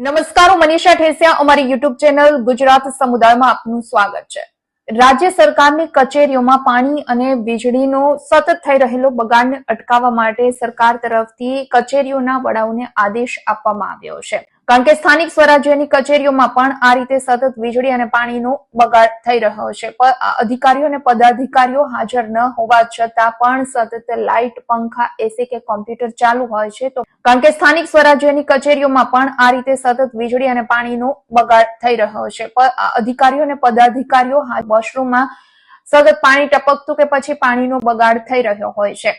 નમસ્કાર હું મનીષા ઠેસિયા. અમારી યુટ્યુબ ચેનલ ગુજરાત સમુદાયમાં આપનું સ્વાગત છે. રાજ્ય સરકારની કચેરીઓમાં પાણી અને વીજળીનો સતત થઈ રહેલો બગાડને અટકાવવા માટે સરકાર તરફથી કચેરીઓના વડાઓને આદેશ આપવામાં આવ્યો છે. કારણ કે સ્થાનિક સ્વરાજ્યની કચેરીઓમાં પણ આ રીતે સતત વીજળી અને પાણીનો બગાડ થઈ રહ્યો છે. અધિકારીઓ અને પદાધિકારીઓ હાજર ન હોવા છતાં પણ સતત લાઇટ, પંખા, એસી કે કોમ્પ્યુટર ચાલુ હોય છે તો કારણ કે સ્થાનિક સ્વરાજ્યની કચેરીઓમાં પણ આ રીતે સતત વીજળી અને પાણીનો બગાડ થઈ રહ્યો છે. અધિકારીઓ અને પદાધિકારીઓ વોશરૂમમાં સતત પાણી ટપકતું કે પછી પાણીનો બગાડ થઈ રહ્યો હોય છે.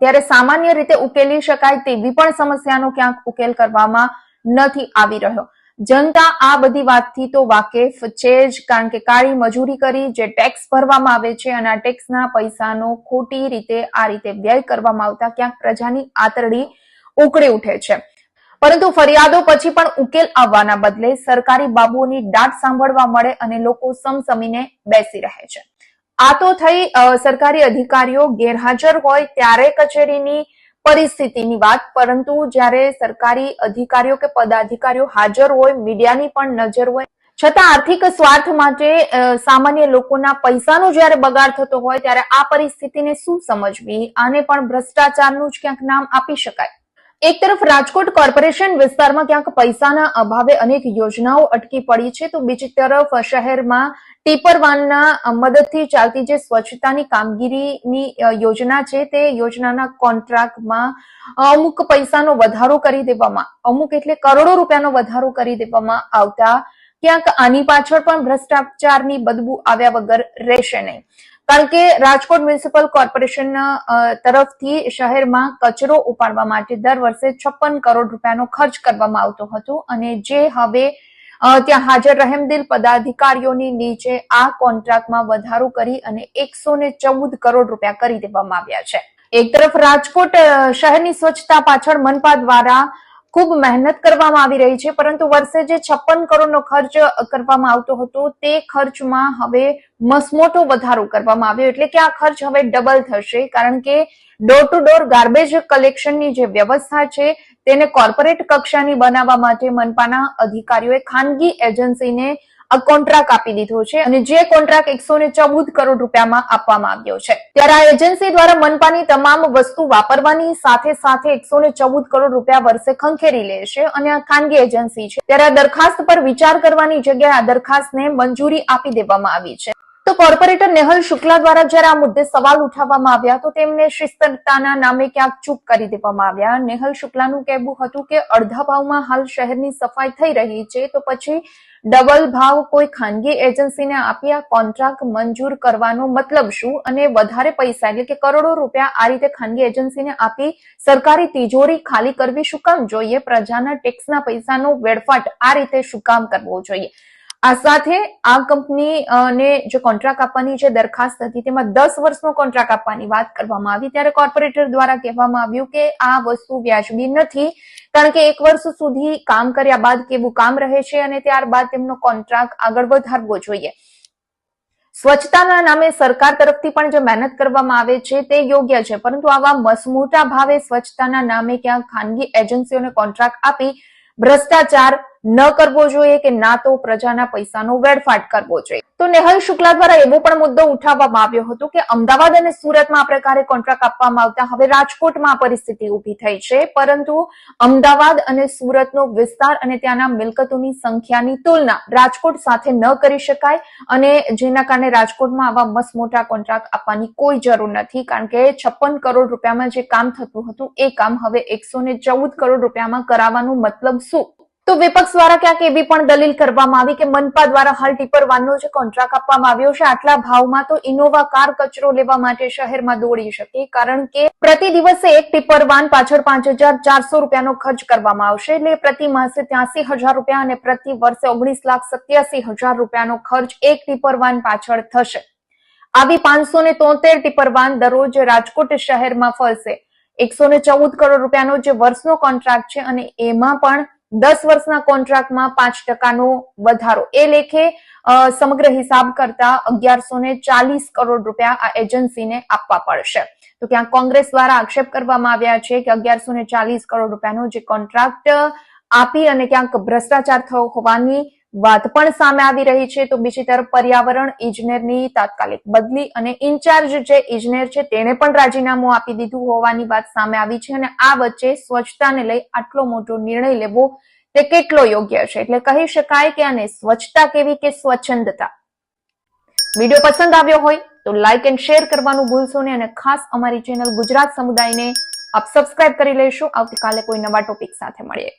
ત્યારે સામાન્ય રીતે ઉકેલી શકાય તેવી પણ સમસ્યાનો ક્યાંક ઉકેલ કરવામાં નથી આવી રહ્યો. જનતા આ બધી વાતથી તો વાકેફ છે જ, કારણ કે કાળી મજૂરી કરી જે ટેક્સ ભરવામાં આવે છે અને આ ટેક્સના પૈસાનો ખોટી રીતે આ રીતે વ્યય કરવામાં આવતા ક્યાંક પ્રજાની આતરડી ઉકળી ઉઠે છે. પરંતુ ફરિયાદો પછી પણ ઉકેલ આવવાના બદલે સરકારી બાબુઓની દાટ સાંભળવા મળે અને લોકો સમસમીને બેસી રહે છે. આ તો થઈ સરકારી અધિકારીઓ ગેરહાજર હોય ત્યારે કચેરીની પરિસ્થિતિની વાત, પરંતુ જ્યારે સરકારી અધિકારીઓ કે પદાધિકારીઓ હાજર હોય, મીડિયાની પણ નજર હોય, છતાં આર્થિક સ્વાર્થ માટે સામાન્ય લોકોના પૈસાનો જ્યારે બગાડ થતો હોય, ત્યારે આ પરિસ્થિતિને શું સમજવી? આને પણ ભ્રષ્ટાચારનું જ ક્યાંક નામ આપી શકાય. એક તરફ રાજકોટ કોર્પોરેશન વિસ્તારમાં ક્યાંક પૈસાના અભાવે અનેક યોજનાઓ અટકી પડી છે, તો બીજી તરફ શહેરમાં ટીપર વાનના મદદથી ચાલતી જે સ્વચ્છતાની કામગીરીની યોજના છે, તે યોજનાના કોન્ટ્રાક્ટમાં અમુક પૈસાનો વધારો કરી દેવામાં, અમુક એટલે કરોડો રૂપિયાનો વધારો કરી દેવામાં આવતા ક્યાંક આની પાછળ પણ ભ્રષ્ટાચારની બદબુ આવ્યા વગર રહેશે નહીં. કારણ કે રાજકોટ મ્યુનિસિપલ કોર્પોરેશન તરફથી શહેરમાં કચરો ઉપાડવા માટે દર વર્ષે છપ્પન કરોડ રૂપિયાનો ખર્ચ કરવામાં આવતો હતો અને જે હવે ત્યાં હાજર રહેમદિલ પદાધિકારીઓની નીચે આ કોન્ટ્રાક્ટમાં વધારો કરી અને એકસો ને ચૌદ કરોડ રૂપિયા કરી દેવામાં આવ્યા છે. એક તરફ રાજકોટ શહેરની સ્વચ્છતા પાછળ મનપા દ્વારા ખૂબ મહેનત કરવામાં આવી રહી છે, પરંતુ વર્ષે જે છપ્પન કરોડનો ખર્ચ કરવામાં આવતો હતો, તે ખર્ચમાં હવે મસમોટો વધારો કરવામાં આવ્યો, એટલે કે આ ખર્ચ હવે ડબલ થશે, કારણ કે ડોર ટુ ડોર ગાર્બેજ કલેક્શનની જે વ્યવસ્થા છે, તેને કોર્પોરેટ કક્ષાની બનાવવા માટે મનપાના અધિકારીઓએ ખાનગી એજન્સીને આ કોન્ટ્રાક્ટ આપી દીધો છે અને જે કોન્ટ્રાક્ટ એકસો ને ચૌદ કરોડ રૂપિયામાં આપવામાં આવ્યો છે. ત્યારે આ એજન્સી દ્વારા મનપાની તમામ વસ્તુ વાપરવાની સાથે સાથે એકસો ને ચૌદ કરોડ રૂપિયા વર્ષે ખંખેરી લે છે અને આ ખાનગી એજન્સી છે. ત્યારે આ દરખાસ્ત પર વિચાર કરવાની જગ્યાએ આ દરખાસ્તને મંજૂરી આપી દેવામાં આવી છે. તો કોર્પોરેટર નેહલ શુક્લા દ્વારા જ્યારે આ મુદ્દે સવાલ ઉઠાવવામાં આવ્યા, તો તેમને શિસ્તતાના નામે ક્યાંક ચૂપ કરી દેવામાં આવ્યા. નેહલ શુક્લાનું કહેવું હતું કે અડધા ભાવમાં હાલ શહેરની સફાઈ થઈ રહી છે, તો પછી ડબલ ભાવ કોઈ ખાનગી એજન્સીને આપી આ કોન્ટ્રાક્ટ મંજૂર કરવાનો મતલબ શું? અને વધારે પૈસા એટલે કે કરોડો રૂપિયા આ રીતે ખાનગી એજન્સીને આપી સરકારી તિજોરી ખાલી કરવી શું કામ જોઈએ? પ્રજાના ટેક્સના પૈસાનો વેડફાટ આ રીતે શું કામ કરવો જોઈએ? આ સાથે આ કંપની ને જે કોન્ટ્રાક્ટ આપવાની જે દરખાસ્ત હતી, તેમાં દસ વર્ષનો કોન્ટ્રાક્ટ આપવાની વાત કરવામાં આવી. ત્યારે કોર્પોરેટર દ્વારા કહેવામાં આવ્યું કે આ વસ્તુ વ્યાજબી નથી, કારણ કે એક વર્ષ સુધી કામ કર્યા બાદ કેવું કામ રહે છે અને ત્યારબાદ તેમનો કોન્ટ્રાક્ટ આગળ વધારવો જોઈએ. સ્વચ્છતાના નામે સરકાર તરફથી પણ જે મહેનત કરવામાં આવે છે તે યોગ્ય છે, પરંતુ આવા મસમોટા ભાવે સ્વચ્છતાના નામે ક્યાંક ખાનગી એજન્સીઓને કોન્ટ્રાક્ટ આપી, ભ્રષ્ટાચાર ન કરવો જોઈએ કે ના તો પ્રજાના પૈસાનો વેડફાટ કરવો જોઈએ. તો નેહલ શુક્લા દ્વારા એવો પણ મુદ્દો ઉઠાવવામાં આવ્યો હતો કે અમદાવાદ અને સુરતમાં આ પ્રકારે કોન્ટ્રાક્ટ આપવામાં આવતા હવે રાજકોટમાં પરિસ્થિતિ ઊભી થઈ છે. પરંતુ અમદાવાદ અને સુરતનો વિસ્તાર અને ત્યાંના મિલકતોની સંખ્યાની તુલના રાજકોટ સાથે ન કરી શકાય અને જેના કારણે રાજકોટમાં આવા મસમોટા કોન્ટ્રાક્ટ આપવાની કોઈ જરૂર નથી. કારણ કે છપ્પન કરોડ રૂપિયામાં જે કામ થતું હતું, એ કામ હવે એકસો ને ચૌદ કરોડ રૂપિયામાં કરાવવાનું મતલબ શું? તો વિપક્ષ દ્વારા ક્યાંક એવી પણ દલીલ કરવામાં આવી કે મનપા દ્વારા હાલ ટીપર વાનનો જે કોન્ટ્રાક્ટ આપવામાં આવ્યો છે. આટલા ભાવમાં તો ઇનોવા કાર કચરો લેવા માટે શહેરમાં દોડી શકે, કારણ કે પ્રતિ દિવસે એક ટીપર વાન પાછળ પાંચ હજાર ચારસો રૂપિયાનો ખર્ચ કરવામાં આવશે. એટલે પ્રતિ માસે ત્યાસી હજાર રૂપિયા અને પ્રતિ વર્ષે ઓગણીસ લાખ સત્યાસી હજાર રૂપિયાનો ખર્ચ એક ટીપર વાન પાછળ થશે. આવી પાંચસો ને તોતેર ટીપર વાન દરરોજ રાજકોટ શહેરમાં ફરશે. એકસો ને ચૌદ કરોડ રૂપિયાનો જે વર્ષનો કોન્ટ્રાક્ટ છે અને એમાં પણ દસ વર્ષના કોન્ટ્રાક્ટમાં પાંચ ટકાનો વધારો. એ લેખે સમગ્ર હિસાબ કરતા અગિયારસો ને ચાલીસ કરોડ રૂપિયા આ એજન્સીને આપવા પડશે. તો ક્યાંક કોંગ્રેસ દ્વારા આક્ષેપ કરવામાં આવ્યા છે કે અગિયારસો ને ચાલીસ કરોડ રૂપિયાનો જે કોન્ટ્રાક્ટ આપી અને ક્યાંક ભ્રષ્ટાચાર થયો હોવાની વાત પણ સામે આવી રહી છે, તો બીજી તરફ પર્યાવરણ ઇજનેરની તાત્કાલિક બદલી અને ઇન્ચાર્જ જે ઇજનેર છે, તેણે પણ રાજીનામું આપી દીધું હોવાની વાત સામે આવી છે અને આ વચ્ચે સ્વચ્છતાને લઈ આટલો મોટો નિર્ણય લેવો તે કેટલો યોગ્ય છે? એટલે કહી શકાય કે આને સ્વચ્છતા કેવી કે સ્વચ્છંદતા? વીડિયો પસંદ આવ્યો હોય તો લાઇક એન્ડ શેર કરવાનું ભૂલશો નહીં અને ખાસ અમારી ચેનલ ગુજરાત સમુદાયને આપ સબસ્ક્રાઇબ કરી લેશો. આવતીકાલે કોઈ નવા ટોપિક સાથે મળીએ.